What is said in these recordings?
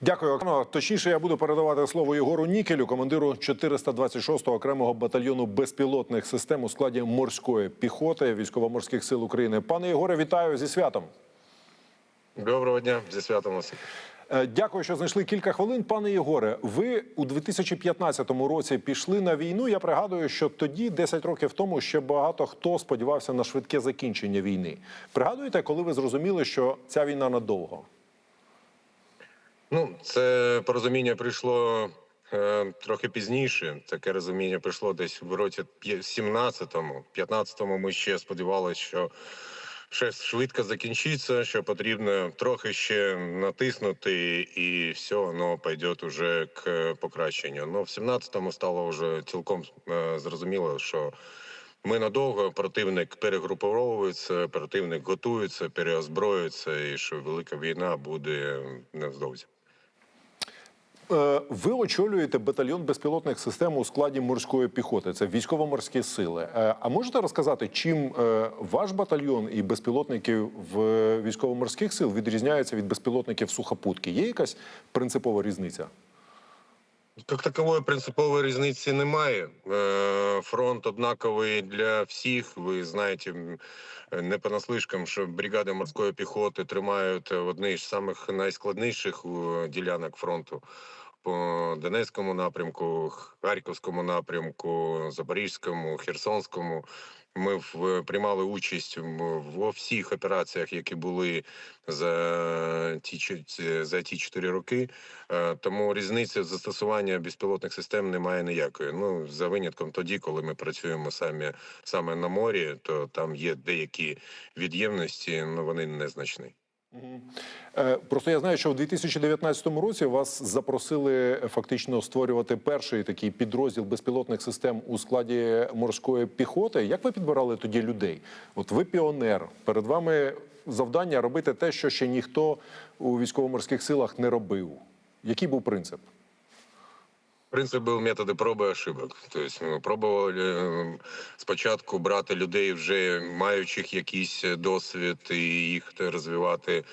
Дякую, Оксано. Точніше, я буду передавати слово Єгору Нікелю, командиру 426-го окремого батальйону безпілотних систем у складі морської піхоти військово-морських сил України. Пане Єгоре, вітаю зі святом. Доброго дня, зі святом вас. Е, Дякую, що знайшли кілька хвилин. Пане Єгоре, ви у 2015 році пішли на війну. Я пригадую, що тоді, 10 років тому, ще багато хто сподівався на швидке закінчення війни. Пригадуєте, коли ви зрозуміли, що ця війна надовго? Ну, це порозуміння прийшло е, трохи пізніше. Таке розуміння прийшло десь в році 17-му, 15-му Ми ще сподівалися, що ще швидко закінчиться, що потрібно трохи ще натиснути, і все воно пойде уже к покращенню. Ну, в 17-му стало вже цілком е, зрозуміло, що ми надовго противник перегруповується, противник готується, переозброюється, і що велика війна буде невдовзі. Е, Ви очолюєте батальйон безпілотних систем у складі морської піхоти. Це військово-морські сили. Е, А можете розказати, чим е, ваш батальйон і безпілотників військово-морських сил відрізняються від безпілотників сухопутки? Є якась принципова різниця? Як такової принципової різниці немає. Е, Фронт однаковий для всіх. Ви знаєте, не понаслишкам, що бригади морської піхоти тримають в одній з самих найскладніших е, ділянок фронту. По Донецькому напрямку, Харківському напрямку, Запорізькому, Херсонському. Ми приймали участь в- всіх операціях, які були за ті за ті чотири роки. Е, Тому різниці застосування безпілотних систем немає ніякої. Ну за винятком тоді, коли ми працюємо самі саме на морі, то там є деякі від'ємності, але вони незначні. Е, Просто я знаю, що в 2019 році вас запросили фактично створювати перший такий підрозділ безпілотних систем у складі морської піхоти. Як ви підбирали тоді людей? От ви піонер. Перед вами завдання робити те, що ще ніхто у військово-морських силах не робив. Який був принцип? Принцип був методи проби ошибок. Тобто ми пробували е, спочатку брати людей, вже маючих якийсь досвід, і їх розвивати.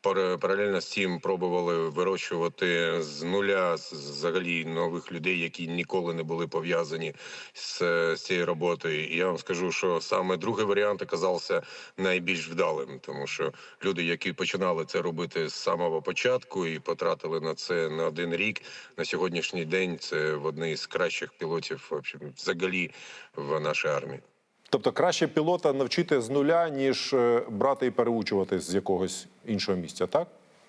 Пар- Паралельно з цим пробували вирощувати з нуля взагалі нових людей, які ніколи не були пов'язані з, з цією роботою. І я вам скажу, що саме другий варіант оказався найбільш вдалим, тому що люди, які починали це робити з самого початку і потратили на це на один рік, на сьогоднішній день це в одні з кращих пілотів взагалі в нашій армії. Тобто краще пілота навчити з нуля, ніж е, брати і переучувати з якогось іншого місця, так?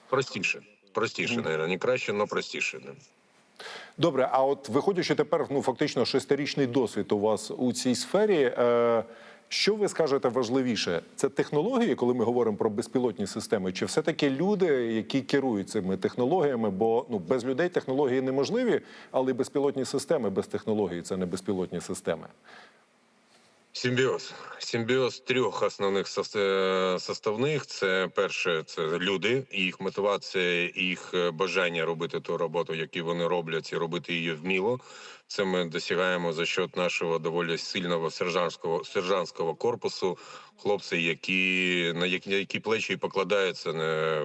Простіше, простіше, mm не краще, але простіше. Да. Добре, а от виходячи тепер, ну фактично шестирічний досвід у вас у цій сфері. Е, що ви скажете важливіше? Це технології, коли ми говоримо про безпілотні системи, чи все-таки люди, які керують цими технологіями? Бо ну без людей технології неможливі, але безпілотні системи без технологій це не безпілотні системи. Симбіоз. Симбіоз трьох основних составних. Це перше, це люди, їх мотивація, їх е, бажання робити ту роботу, яку вони роблять, і робити її вміло. Це ми досягаємо за счет нашого доволі сильного сержантського сержантського корпусу. Хлопці, які на які, на які плечі покладаються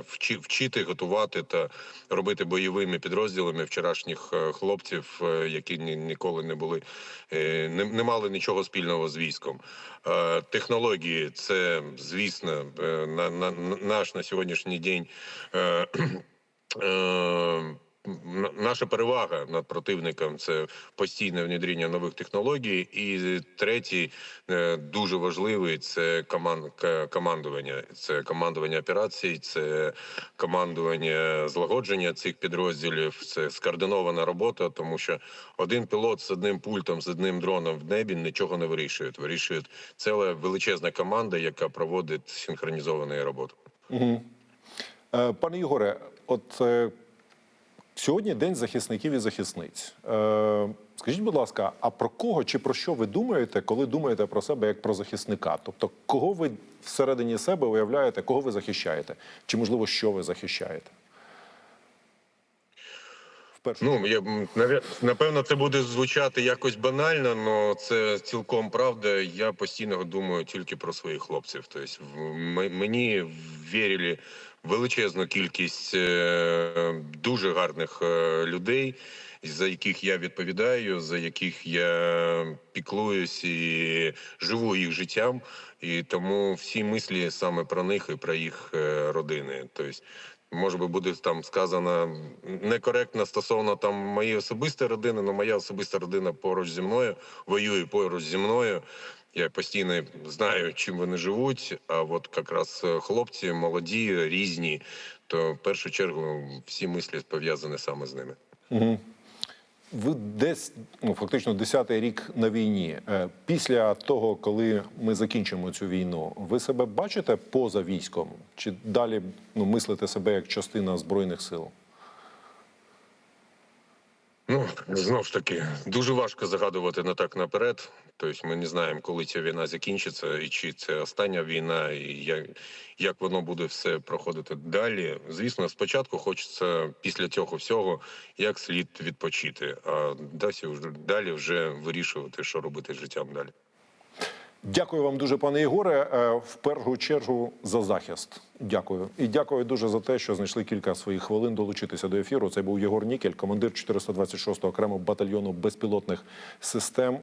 вчи, вчити, готувати та робити бойовими підрозділами вчорашніх е, хлопців, е, які ні, ніколи не були е, не, не мали нічого спільного з військом. Технології це звісно на, на наш на сьогоднішній день. Наша перевага над противником це постійне внедрення нових технологій. І третій е, дуже важливий це команд, командування. Це командування операцій, це командування злагодження цих підрозділів. Це скоординована робота, тому що один пілот з одним пультом, з одним дроном в небі нічого не вирішує. Вирішує ціла величезна команда, яка проводить синхронізовану роботу. Е, Пане Ігоре, от е, сьогодні день захисників і захисниць. Е, Скажіть, будь ласка, а про кого чи про що ви думаєте, коли думаєте про себе як про захисника? Тобто, кого ви всередині себе уявляєте, кого ви захищаєте? Чи можливо, що ви захищаєте? Ну я напевно, це буде звучати якось банально, але це цілком правда. Я постійно думаю тільки про своїх хлопців. Тобто, мені вірили величезну кількість е, дуже гарних е, людей, за яких я відповідаю, за яких я піклуюсь і живу їх життям. І тому всі мислі саме про них і про їх е, родини. Тобто, може би буде там сказано некоректно стосовно там моєї особистої родини, але моя особиста родина поруч зі мною воює поруч зі мною. Я постійно знаю, чим вони живуть. А от якраз е, хлопці молоді, різні, то в першу чергу всі мислі пов'язані саме з ними. Ви десь ну фактично 10-й рік на війні. Е, Після того, коли ми закінчимо цю війну, ви себе бачите поза військом? Чи далі ну мислите себе як частина збройних сил? Ну знов ж таки дуже важко загадувати на так наперед. Тобто ми не знаємо, коли ця війна закінчиться, і чи це остання війна, і як, як воно буде все проходити далі. Звісно, спочатку хочеться після цього всього як слід відпочити, а далі вже вирішувати, що робити з життям далі. Дякую вам дуже, пане Ігоре. Е, В першу чергу за захист. Дякую. І дякую дуже за те, що знайшли кілька своїх хвилин долучитися до ефіру. Це був Єгор Нікель, командир 426-го окремого батальйону безпілотних систем.